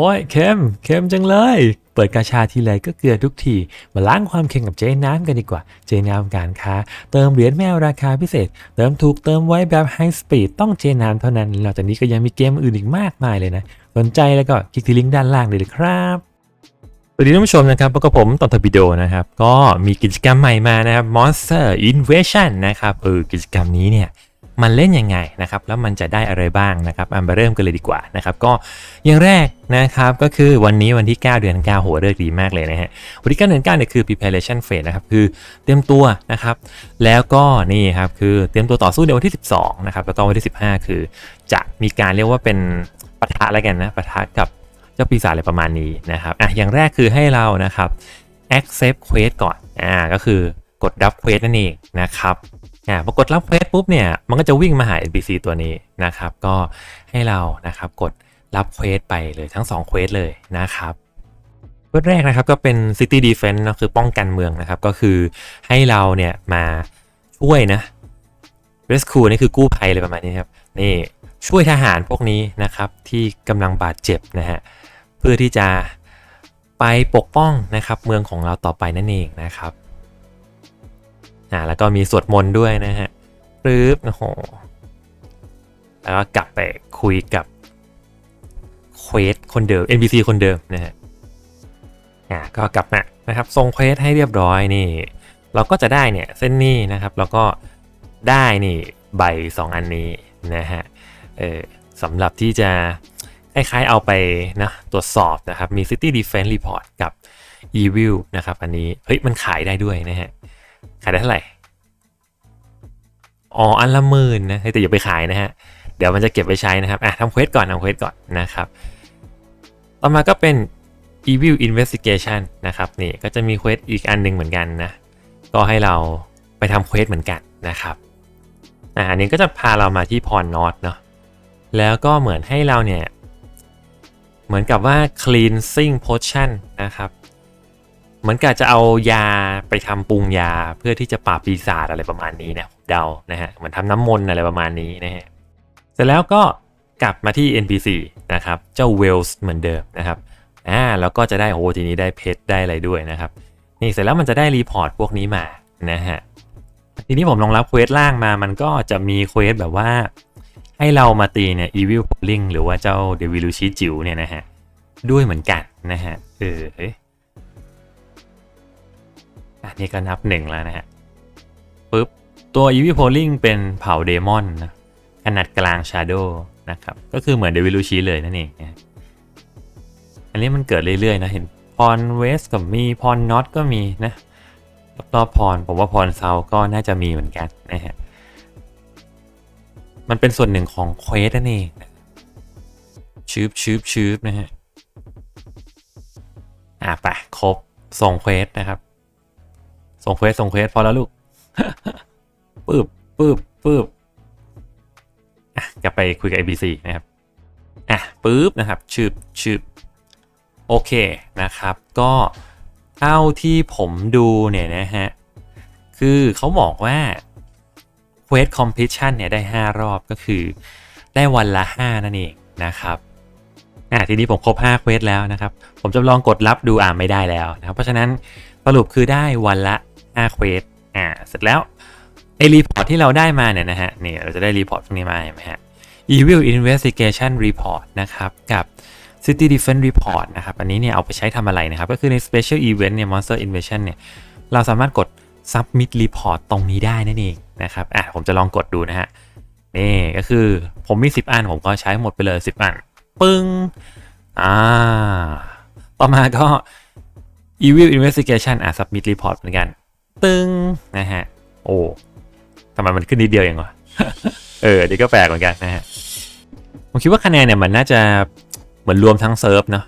โอ้ยเค็มเค็มจังเลย เปิดกาชาทีไรก็เกลือทุกที มาล้างความเค็มกับเจ๊น้ำกันดีกว่า เจ๊น้ำการค้า เติมเหรียญแมวราคาพิเศษ เติมถูกเติมไว้แบบไฮสปีดต้องเจ๊น้ำเท่านั้นนอกจากนี้ก็ยังมีเกมอื่นอีกมากมายเลยนะ สนใจแล้วก็คลิกที่ลิงก์ด้านล่างเลยครับสวัสดีท่านผู้ชมนะครับพบกับผมตอนทบิโดนะครับ ก็มีกิจกรรมใหม่มานะครับ Monster Invasion นะครับเออกิจกรรมนี้เนี่ย มันเล่นยังไงนะครับแล้วมันจะได้อะไรบ้างนะครับอันมาเริ่มกันเลยดีกว่านะครับก็อย่างแรกนะครับก็คือวันนี้วันที่ 9 เดือน 9 หัวเลิกดีมากเลยนะฮะวันที่9เดือน9เนี่ยคือ preparation phase นะครับคือเตรียมตัวนะครับแล้วก็นี่ครับคือเตรียมตัวต่อสู้ในวันที่ 12นะครับแล้วก็วันที่ 15 คือ จะมีการเรียกว่าเป็นปะทะแล้วกันนะปะทะกับเจ้าปีศาจอะไรประมาณนี้นะครับอะอย่างแรกคือให้เรานะครับ accept quest ก่อนอ่าก็คือกดรับ quest นั่นเองนะครับ อ่าพอกดรับเควสปุ๊บเนี่ยมันก็จะวิ่งมาหา NPC ตัวนี้นะครับ ก็ให้เรานะครับกดรับเควสไปเลยทั้ง2เควสเลยนะครับเควสแรกนะครับก็เป็น City Defense นะคือป้องกันเมืองนะครับ ก็คือให้เราเนี่ยมาช่วยนะ Rescue นี่คือกู้ภัยเลยประมาณนี้ครับนี่ช่วยทหารพวกนี้นะครับที่กำลังบาดเจ็บนะฮะเพื่อที่จะไปปกป้องนะครับเมืองของเราต่อไปนั่นเองนะครับ อ่าแล้วก็มีสวดมนต์ด้วยนะฮะปึ๊บโอ้โหแล้วก็กลับไปคุยกับเควสคนเดิม NPC คนเดิมนะฮะอ่าก็กลับมานะครับส่งเควสให้เรียบร้อยนี่ เราก็จะได้เนี่ยเส้นนี้นะครับ แล้วก็ได้นี่ใบ 2 อันนี้นะฮะเออสำหรับที่จะคล้ายๆเอาไปนะตรวจสอบนะครับ มี City Defense Report กับ Evil นะครับ อันนี้ เฮ้ย มันขายได้ด้วยนะฮะ ขายได้เท่าไหร่ อ๋อ อันละหมื่นนะ แต่อย่าไปขายนะฮะ เดี๋ยวมันจะเก็บไว้ใช้นะครับ อะทำเควสก่อนทำเควสก่อนนะครับ ต่อมาก็เป็น Evil Investigation นะครับ นี่ก็จะมีเควสอีกอันหนึ่งเหมือนกันนะ ก็ให้เราไปทำเควสเหมือนกันนะครับ อะอันนี้ก็จะพาเรามาที่พรนอตเนาะ แล้วก็เหมือนให้เราเนี่ย เหมือนกับว่า cleansing potion นะครับ เหมือนกับจะเอายาไปทำปรุงยาเพื่อที่จะปราบปีศาจอะไรประมาณนี้นะเดานะฮะเหมือนทำน้ำมนต์อะไรประมาณนี้นะฮะเสร็จแล้วก็กลับมาที่ NPC นะครับเจ้าเวลส์เหมือนเดิมนะครับอ่าแล้วก็จะได้โอ้ทีนี้ได้เพชรได้อะไรด้วยนะครับนี่เสร็จแล้วมันจะได้รีพอร์ตพวกนี้มานะฮะทีนี้ผมลองรับเควสล่างมา มันก็จะมีเควสแบบว่า ให้เรามาตีเนี่ย Evil p o l i n g หรือว่าเจ้าเดวิลูชิจิ๋วเนี่ยนะฮะด้วยเหมือนกันนะฮะเออเอ้ย อันนี้ก็นับหนึ่งแล้วนะฮะปุ๊บ ตัว e v i p o l i n g เป็นเผ่าเดมอนนะขนาดกลาง Shadow นะครับ ก็คือเหมือนเดวิลูชีเลยนั่นเองอันนี้มันเกิดเรื่อยๆนะ เห็นพรเวสก็มีพรน็อตก็มีนะรอบๆพรผมว่าพรเซาก็น่าจะมีเหมือนกันนะฮะมันเป็นส่วนหนึ่งของเควสนั่นเองชืบชืบชืบนะฮะ อะไปครบส่งเควสนะครับ ส่งเควสส่งเควสพอแล้วลูกปึ๊บปึ๊บปึ๊บอะจะไปคุยกับ ABC นะครับอะปึ๊บนะครับชืบชืบโอเคนะครับ ก็เท่าที่ผมดูเนี่ยนะฮะ คือเขาบอกว่า Quest Completion เนี่ยได้ 5 รอบก็คือ ได้วันละ 5 นั่นเองนะครับอะทีนี้ผมครบ5เควสแล้วนะครับ ผมจะลองกดรับดูอ่าไม่ได้แล้วนะครับ เพราะฉะนั้นสรุปคือได้วันละ 5เควสอ่าเสร็จแล้วไอรีพอร์ตที่เราได้มาเนี่ยนะฮะนี่เราจะได้รีพอร์ตพวกนี้มาเห็นไหมฮะ Evil Investigation Report นะครับกับ City Defense Report นะครับอันนี้เนี่ยเอาไปใช้ทำอะไรนะครับ ก็คือใน Special Event เนี่ย Monster Invasion เนี่ยเราสามารถกด Submit Report ตรงนี้ได้นั่นเองนะครับอะผมจะลองกดดูนะฮะนี่ก็คือผมมี 10 อัน ผมก็ใช้หมดไปเลย 10 อัน ปึ้งอ่าต่อมาก็ Evil Investigation อะ Submit Report เหมือนกัน ตึ้งนะฮะ โอ้ทำไมมันขึ้นนิดเดียวเองวะเออเดี๋ยวก็แปลกเหมือนกันนะฮะ ผมคิดว่าคะแนนเนี่ยมันน่าจะเหมือนรวมทั้งเซิร์ฟเนาะ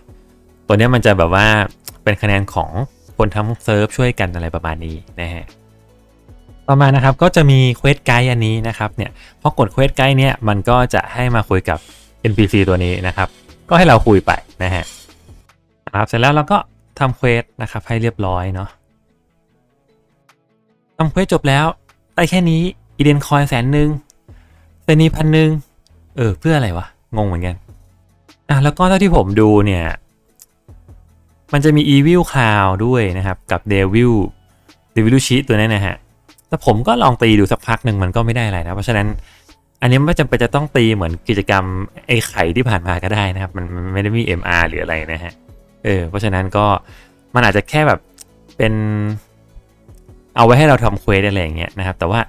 ตัวเนี้ยมันจะแบบว่าเป็นคะแนนของคนทั้งเซิร์ฟช่วยกันอะไรประมาณนี้นะฮะ ต่อมานะครับก็จะมีเควสไกด์อันนี้นะครับเนี่ยพอกดเควสไกด์เนี่ยมันก็จะให้มาคุยกับ NPC ตัวนี้นะครับ ก็ให้เราคุยไปนะฮะครับเสร็จแล้วเราก็ทำเควสนะครับให้เรียบร้อยเนาะ ทำเควสจบแล้วได้แค่นี้อีเดนคอยแสนหนึ่งเซนีพันหนึ่งเออเพื่ออะไรวะ งงเหมือนกัน อะ แล้วก็เท่าที่ผมดูเนี่ย มันจะมี Evil Cloud ด้วยนะครับ กับ Devil Devil c h i ตัวนั้นนะฮะแต่ผมก็ลองตีดูสักพักหนึ่งมันก็ไม่ได้อะไรนะ เพราะฉะนั้นอันนี้ไม่จำเป็นจะต้องตีเหมือนกิจกรรมไอ้ไข่ที่ผ่านมาก็ได้นะครับ มันมันไม่ได้มี MR หรืออะไรนะฮะเออเพราะฉะนั้นก็มันอาจจะแค่แบบเป็น เอาไว้ให้เราทำเควสอะไรอย่างเงี้ยนะครับ แต่ว่า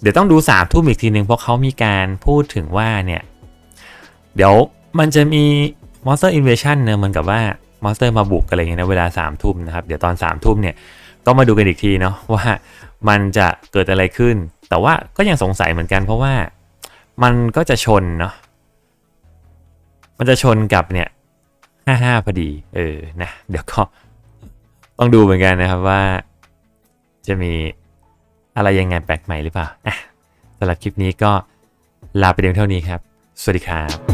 เดี๋ยวต้องดูสามทุ่มอีกทีหนึ่งเพราะเขามีการพูดถึงว่าเนี่ย เดี๋ยวมันจะมี Monster Invasion เนอะเหมือนกับว่า Monster มาบุกอะไรเงี้ยนะเวลาสามทุ่มนะครับ เดี๋ยวตอนสามทุ่มเนี่ยก็มาดูกันอีกทีเนาะว่ามันจะเกิดอะไรขึ้น แต่ว่าก็ยังสงสัยเหมือนกัน เพราะว่ามันก็จะชนเนาะมันจะชนกับเนี่ยห้าห้าพอดี เออนะเดี๋ยวก็ต้องดูเหมือนกันนะครับว่า จะมีอะไรยังไงแปลกใหม่หรือเปล่าสำหรับคลิปนี้ก็ลาไปเพียงเท่านี้ครับ สวัสดีครับ